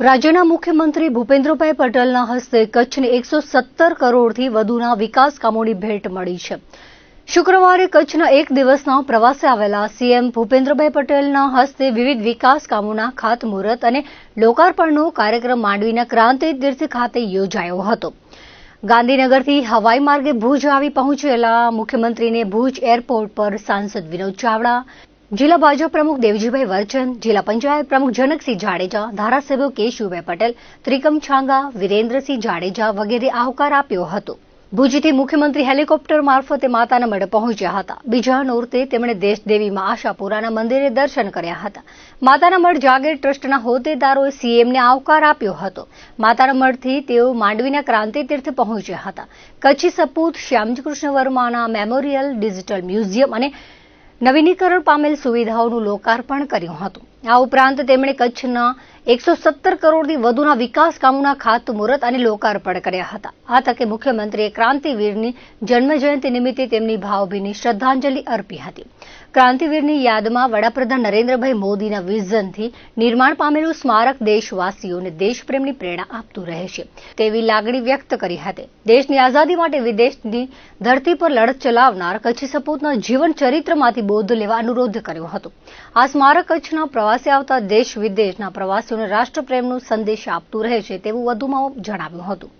રાજ્યના મુખ્યમંત્રી ભૂપેન્દ્રભાઈ પટેલના હસ્તે કચ્છને એકસો સત્તર કરોડથી વધુના વિકાસ કામોની ભેટ મળી છે. શુક્રવારે કચ્છના એક દિવસના પ્રવાસે આવેલા સીએમ ભૂપેન્દ્રભાઈ પટેલના હસ્તે વિવિધ વિકાસ કામોના ખાતમુહૂર્ત અને લોકાર્પણનો કાર્યક્રમ માંડવીના ક્રાંતિ તીર્થ ખાતે યોજાયો હતો. ગાંધીનગરથી હવાઈ માર્ગે ભુજ આવી પહોંચેલા મુખ્યમંત્રીને ભુજ એરપોર્ટ પર સાંસદ વિનોદ ચાવડા જિલ્લા ભાજપ પ્રમુખ દેવજીભાઈ વર્ચન, જિલ્લા પંચાયત પ્રમુખ જનકસિંહ જાડેજા, ધારાસભ્યો કેશુભાઈ પટેલ ત્રિકમ છાંગા, વિરેન્દ્રસિંહ જાડેજા વગેરે આવકાર આપ્યો હતો. ભુજથી મુખ્યમંત્રી હેલિકોપ્ટર મારફતે માતાના મઢ પહોંચ્યા હતા. બીજા નોરતે તેમણે દેશદેવીમાં આશાપુરાના મંદિરે દર્શન કર્યા હતા. માતાના મઢ જાગીર ટ્રસ્ટના હોદ્દેદારોએ સીએમને આવકાર આપ્યો હતો. માતાના મઢથી તેઓ માંડવીના ક્રાંતિ તીર્થ પહોંચ્યા હતા. કચ્છી સપૂત શ્યામજીકૃષ્ણ વર્માના મેમોરિયલ, ડિજિટલ મ્યુઝિયમ અને નવીનીકરણ પામેલ સુવિધાઓનું લોકાર્પણ કર્યું હતું. આ ઉપરાંત તેમણે કચ્છના એકસો સત્તર કરોડથી વધુના વિકાસ કામોના ખાતમુહૂર્ત અને લોકાર્પણ કર્યા હતા. આ તકે મુખ્યમંત્રીએ ક્રાંતિવીરની જન્મજયંતિ નિમિત્તે તેમની ભાવભીની શ્રદ્ધાંજલિ અર્પી હતી. ક્રાંતિવીરની યાદમાં વડાપ્રધાન નરેન્દ્રભાઈ મોદીના વિઝનથી નિર્માણ પામેલું સ્મારક દેશવાસીઓને દેશપ્રેમની પ્રેરણા આપતું રહે છે. તેવી લાગણી વ્યક્ત કરી હતી. દેશની આઝાદી માટે વિદેશની ધરતી પર લડત ચલાવનાર કચ્છી સપૂતના જીવન ચરિત્રમાંથી બોધ લેવા અનુરોધ કર્યો હતો. આ સ્મારક કચ્છના પ્રવાસે આવતા દેશ વિદેશના પ્રવાસીઓને રાષ્ટ્રપ્રેમનો સંદેશ આપતું રહે છે તેવું વધુમાં જણાવ્યું હતું.